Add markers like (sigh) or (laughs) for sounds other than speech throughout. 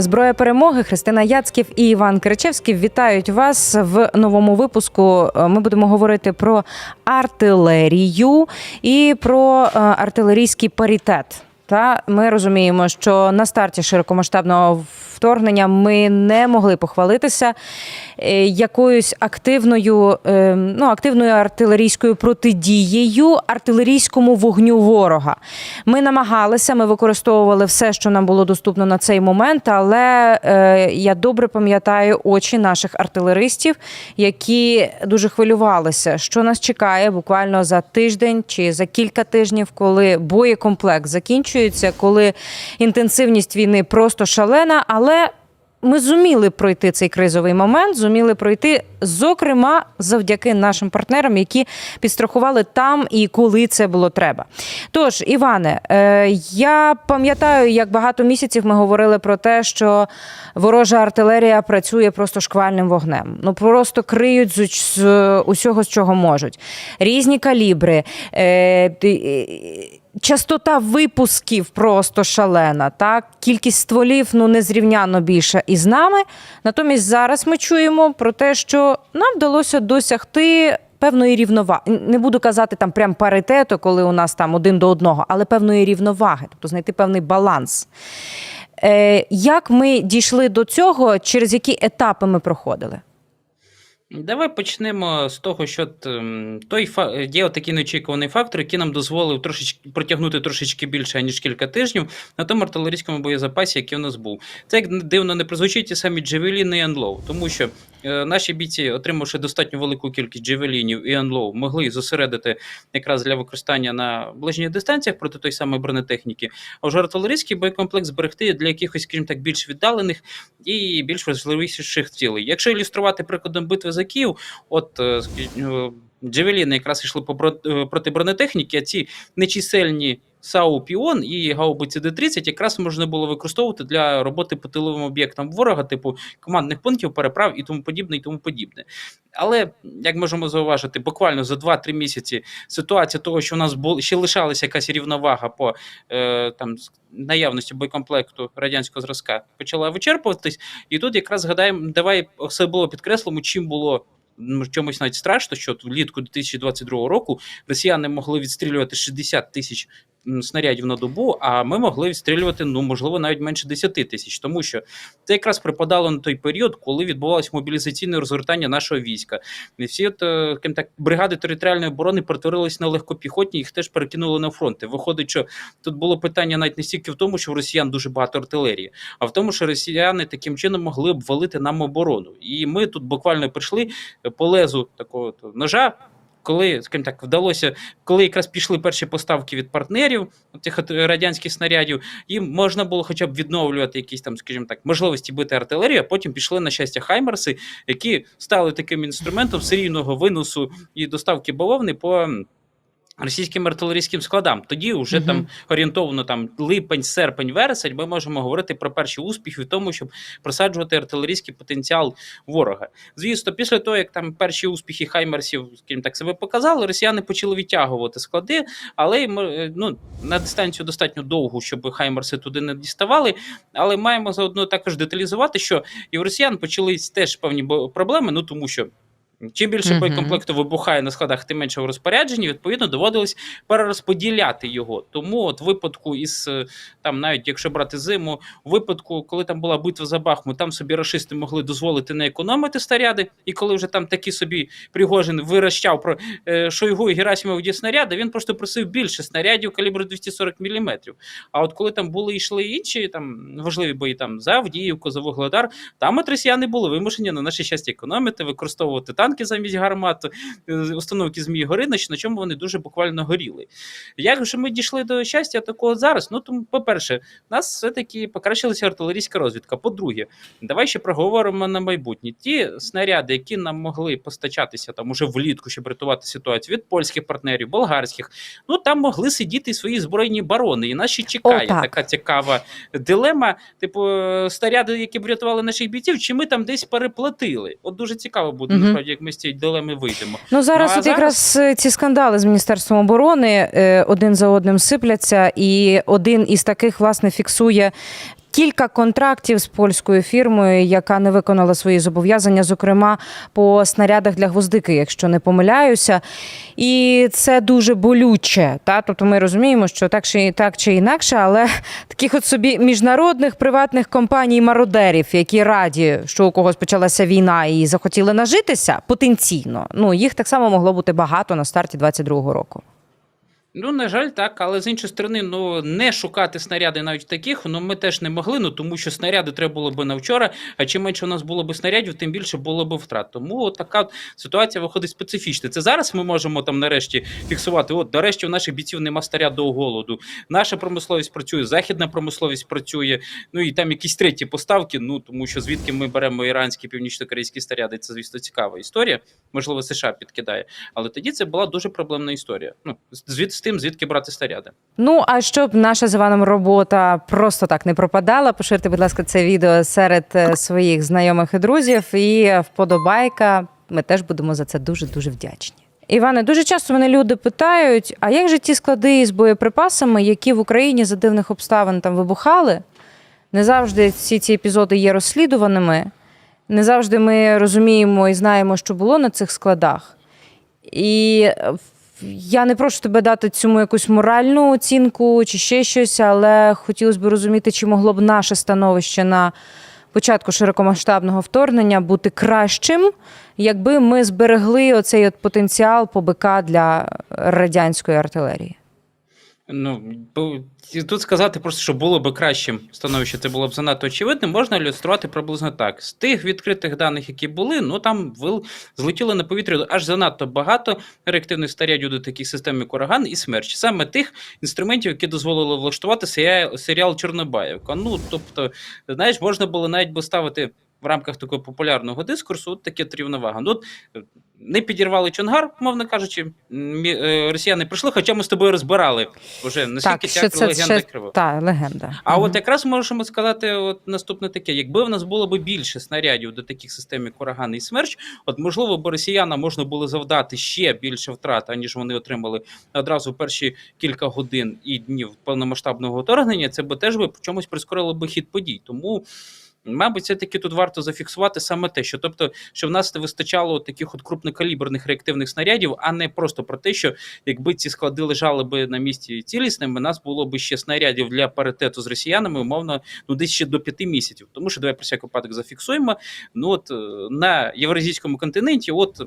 Зброя перемоги Христина Яцьків і Іван Кричевський вітають вас в новому випуску. Е, Ми будемо говорити про артилерію і про е, артилерійський паритет. Та ми розуміємо, що на старті широкомасштабного вторгнення ми не могли похвалитися е, якоюсь активною, е, ну, активною артилерійською протидією артилерійському вогню ворога. Ми намагалися, ми використовували все, що нам було доступно на цей момент, але е, я добре пам'ятаю очі наших артилеристів, які дуже хвилювалися, що нас чекає буквально за тиждень чи за кілька тижнів, коли боєкомплект закінчується, коли інтенсивність війни просто шалена, але ми зуміли пройти цей кризовий момент, зуміли пройти, зокрема, завдяки нашим партнерам, які підстрахували там і коли це було треба. Тож, Іване, е, я пам'ятаю, як багато місяців ми говорили про те, що ворожа артилерія працює просто шквальним вогнем. Ну просто криють з, усього, з чого можуть. Різні калібри. Частота випусків просто шалена. Так? Кількість стволів ну незрівняно більша із нами. Натомість зараз ми чуємо про те, що нам вдалося досягти певної рівноваги. Не буду казати там прям паритету, коли у нас там один до одного, але певної рівноваги, тобто знайти певний баланс. Е, як ми дійшли до цього, через які етапи ми проходили? Давай почнемо з того, що ем, той є такий неочікуваний фактор, який нам дозволив трошечки протягнути трошечки більше ніж кілька тижнів на тому артилерійському боєзапасі, який у нас був. Це як дивно не прозвучить і самі джевеліни і анлоу, тому що наші бійці, отримавши достатньо велику кількість джевелінів і анлоу, могли зосередити якраз для використання на ближніх дистанціях проти той самої бронетехніки. А вже артилерійський боєкомплект зберегти для якихось, скажімо так, більш віддалених і більш важливіших цілей. Якщо ілюструвати прикладом битви за Київ, от е, скажімо, Джевеліни якраз йшли е, проти бронетехніки, а ці нечисельні САУ Піон і гаубиці Д-30 якраз можна було використовувати для роботи по тиловим об'єктам ворога, типу командних пунктів, переправ і тому подібне, і тому подібне. Але як можемо зауважити, буквально за 2-3 місяці ситуація того, що у нас бул, ще лишалася якась рівновага по е, там наявності боєкомплекту радянського зразка, почала вичерпуватись. І тут якраз згадаємо, давай все було підкреслимо, чим було. Чомусь навіть страшно, що влітку 2022 року росіяни могли відстрілювати 60 тисяч снарядів на добу, а ми могли відстрілювати, ну можливо, навіть менше 10 тисяч, тому що це якраз припадало на той період, коли відбувалось мобілізаційне розгортання нашого війська. І всі от, е, скажімо так, бригади територіальної оборони перетворились на легкопіхотні, їх теж перекинули на фронти. Виходить, що тут було питання навіть не стільки в тому, що в росіян дуже багато артилерії, а в тому, що росіяни таким чином могли б валити нам оборону. І ми тут буквально прийшли по лезу такого ножа. Коли, скажімо так, вдалося, коли якраз пішли перші поставки від партнерів цих радянських снарядів, їм можна було хоча б відновлювати якісь там, скажімо так, можливості бити артилерію, а потім пішли на щастя Хаймерси, які стали таким інструментом серійного виносу і доставки бавовни по російським артилерійським складам. Тоді вже Мгм. там орієнтовно там липень, серпень, вересень. Ми можемо говорити про перші успіхи в тому, щоб просаджувати артилерійський потенціал ворога. Звісно, після того, як там перші успіхи Хаймерсів, скажімо так, себе показали, росіяни почали відтягувати склади, але е, ну, на дистанцію достатньо довгу, щоб Хаймерси туди не діставали. Але маємо заодно також деталізувати, що і в росіян почались теж певні проблеми, ну тому що. Чим більше Мгм. боєкомплекту вибухає на складах, тим менше в розпорядженні, відповідно, доводилось перерозподіляти його. Тому, от випадку із е, там, навіть якщо брати зиму, випадку, коли там була битва за Бахмут, там собі рашисти могли дозволити не економити снаряди. І коли вже там такі собі Пригожин вирощав про е, Шойгу і Герасимов є снаряди, він просто просив більше снарядів калібру 240 мм. А от коли там були йшли інші там важливі бої там за Авдіївку, за Вугледар, там от росіяни були вимушені на наше щастя економити, використовувати танки замість гармат, е, установки Змії Гори, на чому вони дуже буквально горіли. Як же ми дійшли до щастя такого зараз? Ну тому, по-перше, у нас все-таки покращилася артилерійська розвідка. По-друге, давай ще проговоримо на майбутнє. Ті снаряди, які нам могли постачатися там уже влітку, щоб рятувати ситуацію від польських партнерів, болгарських, ну там могли сидіти свої збройні барони. І ще чекає О, так. така цікава дилема. Типу, е, снаряди, які врятували наших бійців, чи ми там десь переплатили? От дуже цікаво буде, Мгм. насправді, як ми з цієї дилеми вийдемо. Ну зараз Ну, от зараз... якраз е, ці скандали з міністерством оборони е, один за одним сипляться, і один із таких власне фіксує кілька контрактів з польською фірмою, яка не виконала свої зобов'язання, зокрема по снарядах для гвоздики, якщо не помиляюся. І це дуже болюче. Та? Тобто ми розуміємо, що так чи, так чи інакше, але (laughs) таких от собі міжнародних приватних компаній мародерів, які раді, що у когось почалася війна і захотіли нажитися потенційно. Ну їх так само могло бути багато на старті 22-го року. Ну, на жаль, так, але з іншої сторони, ну не шукати снаряди навіть таких, ну ми теж не могли, ну тому що снаряди треба було би на вчора. А чим менше у нас було б снарядів, тим більше було б втрат. Тому от така от ситуація виходить специфічна. Це зараз ми можемо там нарешті фіксувати. От нарешті у наших бійців нема снаряду голоду. Наша промисловість працює, західна промисловість працює. Ну і там якісь треті поставки. Ну тому що звідки ми беремо іранські північно-корейські снаряди, це звісно цікава історія. Можливо, США підкидає. Але тоді це була дуже проблемна історія. Ну звід з тим, звідки брати снаряди. Ну а щоб наша з Іваном робота просто так не пропадала, поширте, будь ласка, це відео серед е, своїх знайомих і друзів. І вподобайка. Ми теж будемо за це дуже дуже вдячні. Іване, дуже часто мене люди питають: а як же ті склади з боєприпасами, які в Україні за дивних обставин там вибухали? Не завжди всі ці епізоди є розслідуваними. Не завжди ми розуміємо і знаємо, що було на цих складах. І е, я не прошу тебе дати цьому якусь моральну оцінку чи ще щось, але хотілося б розуміти, чи могло б наше становище на початку широкомасштабного вторгнення бути кращим, якби ми зберегли оцей от потенціал ПБК для радянської артилерії. Ну, тут сказати просто, що було би кращим становище, це було б занадто очевидним, можна ілюструвати приблизно так. З тих відкритих даних, які були, ну там вил- злетіло на повітря аж занадто багато реактивних снарядів до таких систем, як ураган і смерч. Саме тих інструментів, які дозволили влаштувати серіал Чорнобаївка. Ну, тобто, знаєш, можна було навіть би ставити. В рамках такого популярного дискурсу от таке рівновага. Ну, от, е, не підірвали Чонгар, мовно кажучи, е, росіяни прийшли, хоча ми з тобою розбирали вже наскільки так, це легенда ще крива. та легенда. А Мгм. от якраз можемо сказати, от наступне таке: якби в нас було б більше снарядів до таких систем, як ураган і смерч, от можливо, б росіянам можна було завдати ще більше втрат, аніж вони отримали одразу перші кілька годин і днів повномасштабного вторгнення. Це б теж би чомусь прискорило би хід подій. Тому. Мабуть, все-таки тут варто зафіксувати саме те, що тобто, що в нас не вистачало таких от крупнокаліберних реактивних снарядів, а не просто про те, що якби ці склади лежали би на місці цілісними, нас було б ще снарядів для паритету з росіянами, умовно, ну десь ще до п'яти місяців. Тому що давай про всяк випадок зафіксуємо. Ну от е, на євразійському континенті, от.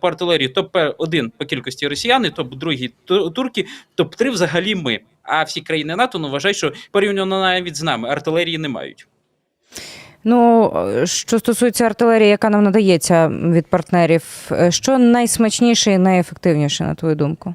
По артилерії топ-1 по кількості росіяни, топ-2 ту- турки, топ-3 взагалі ми. А всі країни НАТО ну, вважають, що порівняно навіть з нами артилерії не мають. Ну, е, що стосується артилерії, яка нам надається від партнерів, е, що найсмачніше і найефективніше, на твою думку?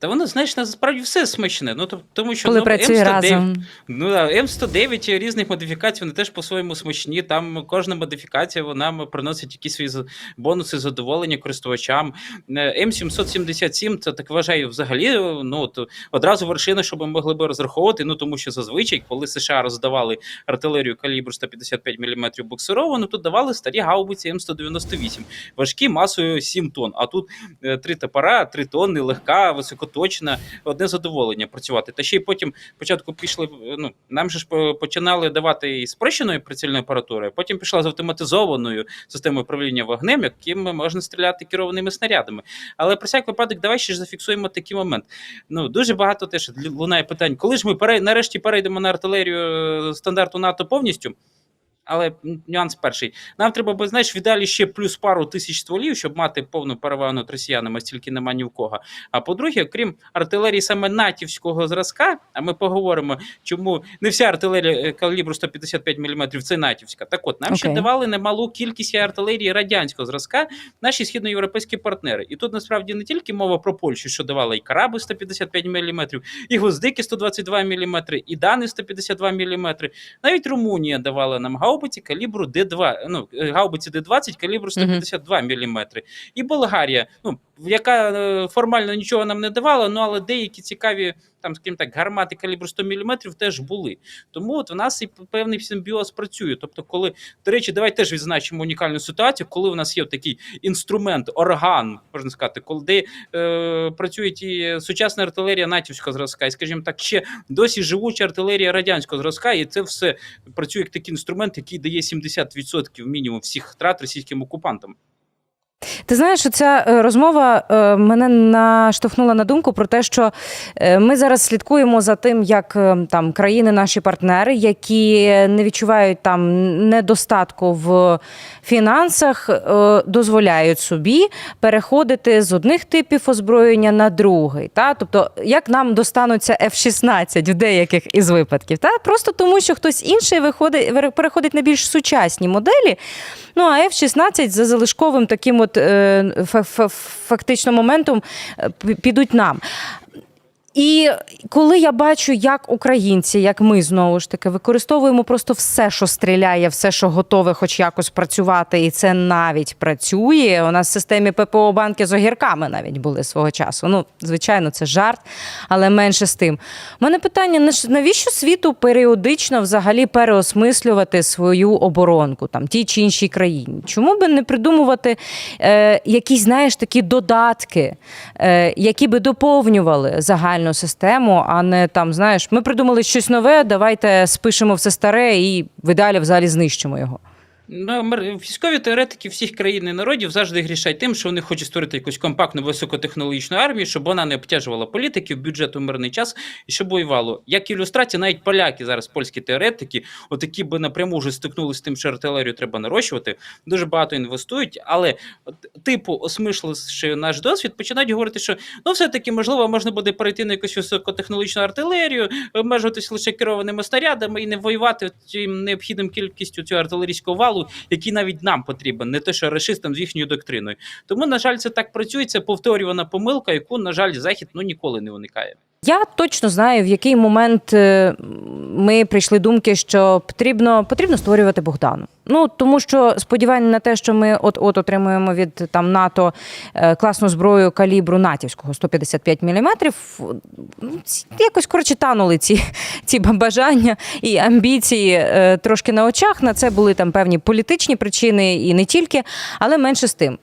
Та воно, знаєш, насправді все смачне. Ну, тому що Коли ну, працює М109, разом. Ну, М109 різних модифікацій, вони теж по-своєму смачні. Там кожна модифікація вона приносить якісь свої бонуси, задоволення користувачам. Е, М777, це так вважаю, взагалі, е, ну, от, одразу вершина, щоб ми могли би розраховувати. Ну, тому що зазвичай, коли США роздавали артилерію калібру 155 мм буксировану, то давали старі гаубиці М198, важкі масою 7 тонн. А тут е, три топора, 3 тонни, легка, високоточна, одне задоволення працювати. Та ще й потім спочатку пішли. е, Ну нам же ж починали давати і спрощеної прицільної апаратури, потім пішла з автоматизованою системою управління вогнем, яким можна стріляти керованими снарядами. Але про всяк випадок, давай ще ж зафіксуємо такий момент. Ну дуже багато теж лунає питань, коли ж ми нарешті перейдемо на артилерію е, стандарту НАТО повністю. Але нюанс перший. Нам треба, би, знаєш, віддалі ще плюс пару тисяч стволів, щоб мати повну перевагу над росіянами, стільки нема ні в кого. А по-друге, крім артилерії саме натівського зразка, а ми поговоримо, чому не вся артилерія е, калібру 155 мм це натівська. Так от, нам ще давали немалу кількість артилерії радянського зразка, наші східноєвропейські партнери. І тут насправді не тільки мова про Польщу, що давала і караби 155 мм, і гвоздики 122 мм, і дани 152 мм. Навіть Румунія давала нам гаубиці калібру Д2, ну, е, гаубиці Д20 калібру 152 мм. І Болгарія, ну, яка е, формально нічого нам не давала, ну але деякі цікаві, там, скажімо так, гармати калібру 100 мм теж були. Тому от в нас і певний симбіоз працює. Тобто, коли, до речі, давай теж відзначимо унікальну ситуацію, коли в нас є такий інструмент, орган, можна сказати, коли де е, працює і сучасна артилерія натівського зразка, і, скажімо так, ще досі живуча артилерія радянського зразка, і це все працює як такий інструмент, який дає 70% мінімум всіх втрат російським окупантам. Ти знаєш, що ця е, розмова е, мене наштовхнула на думку про те, що е, ми зараз слідкуємо за тим, як там країни, наші партнери, які не відчувають там недостатку в фінансах, дозволяють собі переходити з одних типів озброєння на другий. Та? Тобто, як нам достануться F-16 в деяких із випадків, та? просто тому, що хтось інший виходить, переходить на більш сучасні моделі. Ну а F-16 за залишковим таким от е, фа- фа- фактично моментом е, підуть нам. І коли я бачу, як українці, як ми знову ж таки використовуємо просто все, що стріляє, все, що готове, хоч якось працювати, і це навіть працює. У нас в системі ППО банки з огірками навіть були свого часу. Ну, звичайно, це жарт, але менше з тим. У мене питання: навіщо світу періодично взагалі переосмислювати свою оборонку там тій чи іншій країні? Чому би не придумувати е, якісь, знаєш, такі додатки, е, які би доповнювали загальну систему, а не там, знаєш, ми придумали щось нове, давайте спишемо все старе і в ідеалі взагалі знищимо його. Ну, військові теоретики всіх країн і народів завжди грішать тим, що вони хочуть створити якусь компактну високотехнологічну армію, щоб вона не обтяжувала політиків, бюджет у мирний час і щоб воювало. Як ілюстрація, навіть поляки зараз, польські теоретики, отакі би напряму вже стикнулися з тим, що артилерію треба нарощувати, дуже багато інвестують, але типу, осмисливши наш досвід, починають говорити, що ну все-таки можливо можна буде перейти на якусь високотехнологічну артилерію, обмежуватись лише керованими снарядами і не воювати цим необхідним кількістю цього артилерійського валу, який навіть нам потрібен, не те, що рашистам з їхньою доктриною. Тому, на жаль, це так працює. Це повторювана помилка, яку, на жаль, захід ну ніколи не уникає. Я точно знаю, в який момент е, ми прийшли думки, що потрібно, потрібно створювати Богдану. Ну тому що сподівання на те, що ми от от отримуємо від там НАТО е, класну зброю калібру натівського 155 мм, ну, якось коротше танули ці, ці бажання і амбіції е, трошки на очах. На це були там певні політичні причини і не тільки, але менше з тим.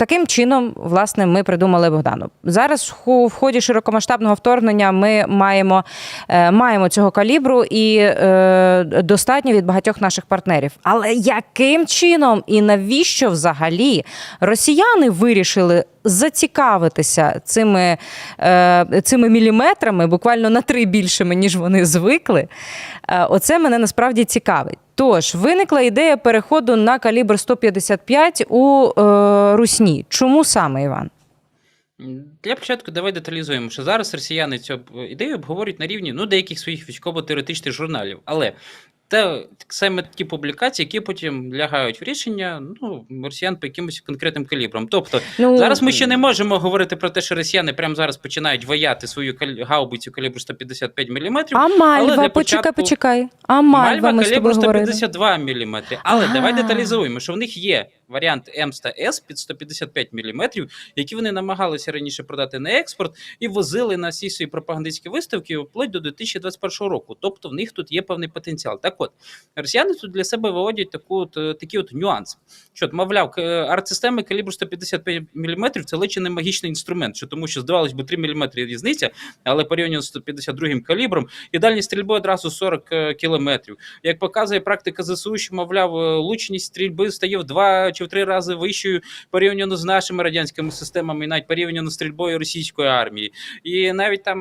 Таким чином, власне, ми придумали Богдану. Зараз в ході широкомасштабного вторгнення ми маємо, е, маємо цього калібру і е, достатньо від багатьох наших партнерів. Але яким чином і навіщо взагалі росіяни вирішили зацікавитися цими, е, цими міліметрами, буквально на три більшими, ніж вони звикли? Е, оце мене насправді цікавить. Тож виникла ідея переходу на калібр 155 у е, Русні. Чому саме Іван? Для початку давай деталізуємо, що зараз росіяни цю ідею обговорюють на рівні ну, деяких своїх військово-теоретичних журналів. Але це саме такі публікації, які потім лягають в рішення ну, росіян по якимось конкретним калібрам. Тобто Ну Зараз ми ще не можемо говорити про те, що росіяни прямо зараз починають вояти свою гаубицю калібру 155 мм. А Мальва, але почекай, початку- почекай. А Мальва, Мальва ми калібру тобою говорили. 152 мм. Але Ага. давай деталізуємо, що в них є варіант ЕМС та С під 155 мм, які вони намагалися раніше продати на експорт і возили на всі свої пропагандистські виставки вплоть до 2021 року. Тобто в них тут є певний потенціал. Так от, росіяни тут для себе виводять таку от, е, такий от нюанс. Що, от, мовляв, арт-системи калібру 155 мм це лише не магічний інструмент, що тому що здавалось би 3 мм різниця, але порівняно з 152 калібром і дальність стрільби одразу 40 е, кілометрів. Як показує практика ЗСУ, що мовляв, е, лучність стрільби стає в два чи в три рази вищою порівняно з нашими радянськими системами, навіть порівняно з стрільбою російської армії. І навіть там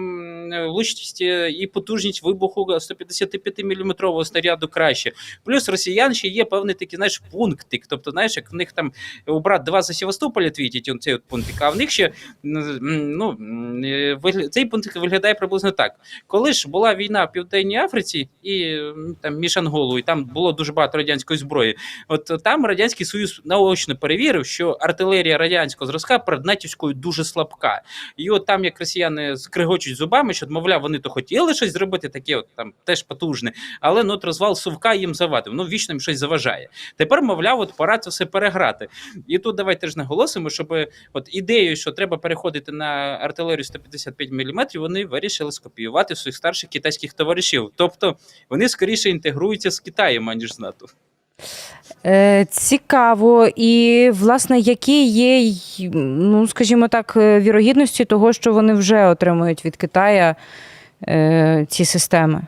влучність е, і потужність вибуху 155 мм снаряду краще. Плюс росіян ще є певний такий, знаєш, пунктик. Тобто, знаєш, як в них там у брат два за Севастополя твітять цей от пунктик, а в них ще ну, е, цей пунктик виглядає приблизно так. Коли ж була війна в Південній Африці, і там між Анголою, там було дуже багато радянської зброї. От там радянський союз наочно перевірив, що артилерія радянського зразка перед натівською дуже слабка. І от там, як росіяни скригочуть зубами, що мовляв, вони то хотіли щось зробити, таке от там теж потужне, але ну, от розвал совка їм завадив. Ну вічно їм щось заважає. Тепер, мовляв, от пора це все переграти. І тут давайте ж наголосимо, щоб от ідею, що треба переходити на артилерію 155 мм, вони вирішили скопіювати своїх старших китайських товаришів. Тобто вони скоріше інтегруються з Китаєм, аніж з НАТО. Е, цікаво. І, власне, які є, ну, скажімо так, е, вірогідності того, що вони вже отримують від Китая е, ці системи?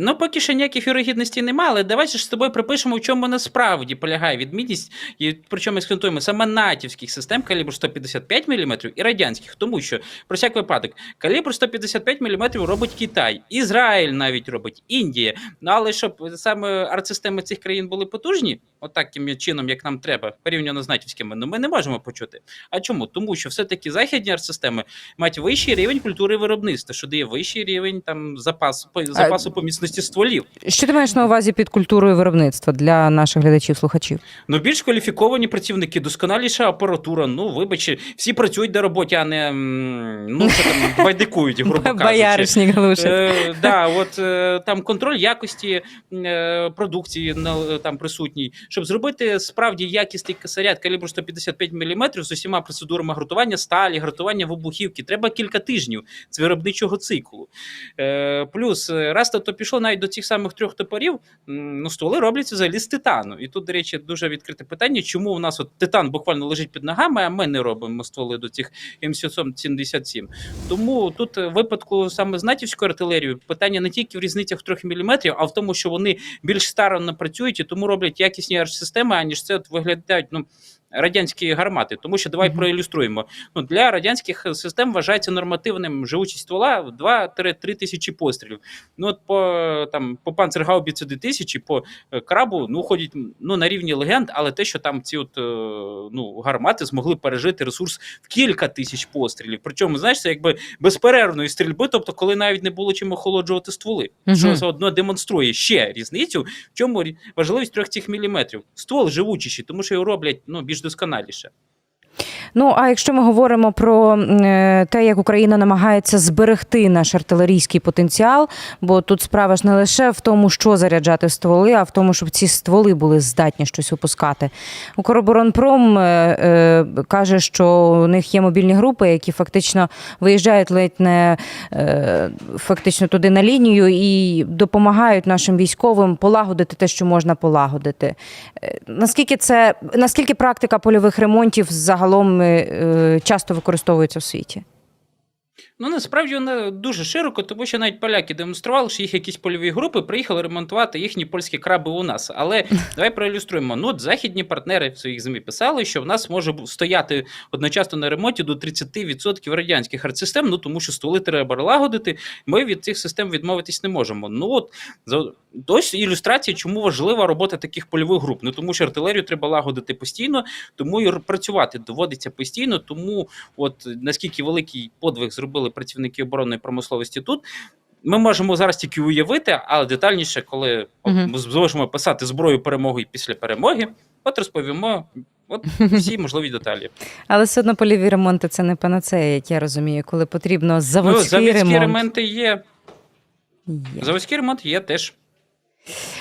Ну, поки що ніяких вірогідностей немає, але давайте ж з тобою припишемо, в чому насправді полягає відмінність, і причому акцентуємо саме натівських систем калібр 155 мм і радянських, тому що про всяк випадок калібр 155 мм робить Китай, Ізраїль навіть робить, Індія. Ну але щоб саме артсистеми цих країн були потужні, отаким чином, як нам треба, порівняно з натівськими, ну ми не можемо почути. А чому? Тому що все-таки західні артсистеми мають вищий рівень культури виробництва, що дає вищий рівень там запасу, запасу по міцності стволів. Що ти маєш на увазі під культурою виробництва для наших глядачів-слухачів? Ну, більш кваліфіковані працівники, досконаліша апаратура. Ну, вибачте, всі працюють на роботі, а не ну, що там (laughs) байдикують, грубо кажучи. Е, да, от е, там контроль якості е, продукції на, там присутній, щоб зробити справді якісний касарят калібру 155 мм з усіма процедурами гратування сталі, гратування вибухівки. Треба кілька тижнів з виробничого циклу. Е, плюс е, раз то пішло навіть до цих самих трьох топорів, ну стволи робляться взагалі з титану. І тут, до речі, дуже відкрите питання, чому у нас от титан буквально лежить під ногами, а ми не робимо стволи до цих М777. Тому тут в випадку саме з натівською артилерією питання не тільки в різницях в трьох міліметрів, а в тому, що вони більш старанно працюють і тому роблять якісні системи, аніж це от виглядають ну. Радянські гармати, тому що давай Мгм. проілюструємо. Ну для радянських систем вважається нормативним живучість ствола в 2-3 тисячі пострілів. Ну от по там по панцергаубіці 2000, по е, крабу ну ходять ну на рівні легенд, але те, що там ці от е, ну гармати змогли пережити ресурс в кілька тисяч пострілів. Причому знаєш, це якби безперервної стрільби, тобто коли навіть не було чим охолоджувати стволи, Мгм. що заодно демонструє ще різницю, в чому важливість трьох цих міліметрів. Ствол живучіший, тому що його роблять ну більш досконаліше. Ну а якщо ми говоримо про е, те, як Україна намагається зберегти наш артилерійський потенціал, бо тут справа ж не лише в тому, що заряджати стволи, а в тому, щоб ці стволи були здатні щось випускати. Укроборонпром е, е, каже, що у них є мобільні групи, які фактично виїжджають ледь не фактично туди на лінію і допомагають нашим військовим полагодити те, що можна полагодити. Наскільки це наскільки практика польових ремонтів загалом часто використовується в світі? Ну насправді вона дуже широко, тому що навіть поляки демонстрували, що їх якісь польові групи приїхали ремонтувати їхні польські краби у нас. Але (laughs) давай проілюструємо. Ну, от західні партнери в своїх ЗМІ писали, що в нас може стояти одночасно на ремонті до 30% радянських артсистем, ну тому що стволи треба лагодити. Ми від цих систем відмовитись не можемо. Ну от ось ілюстрація, чому важлива робота таких польових груп. Ну тому що артилерію треба лагодити постійно, тому і працювати доводиться постійно. Тому, от наскільки великий подвиг зробили працівники оборонної промисловості тут. Ми можемо зараз тільки уявити, але детальніше, коли от ми зможемо писати зброю перемоги після перемоги, от розповімо от всі можливі деталі. Але все одно польові ремонти це не панацея, як я розумію, коли потрібно Ну, заводський заводські ремонт. ремонти є. Є. Заводський ремонт є теж.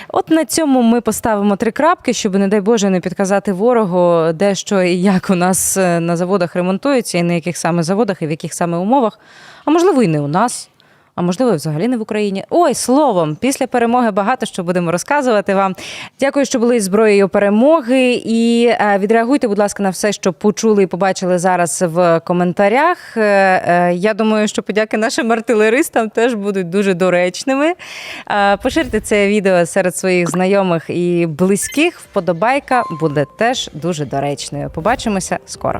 От на цьому ми поставимо три крапки, щоб, не дай Боже, не підказати ворогу, де що і як у нас е, на заводах ремонтується, і на яких саме заводах, і в яких саме умовах. А можливо, і не у нас. А можливо, взагалі не в Україні. Ой, словом, після перемоги багато що будемо розказувати вам. Дякую, що були зброєю перемоги. І е, відреагуйте, будь ласка, на все, що почули і побачили зараз в коментарях. Е, е, я думаю, що подяки нашим артилеристам теж будуть дуже доречними. Поширте це відео серед своїх знайомих і близьких. Вподобайка буде теж дуже доречною. Побачимося скоро.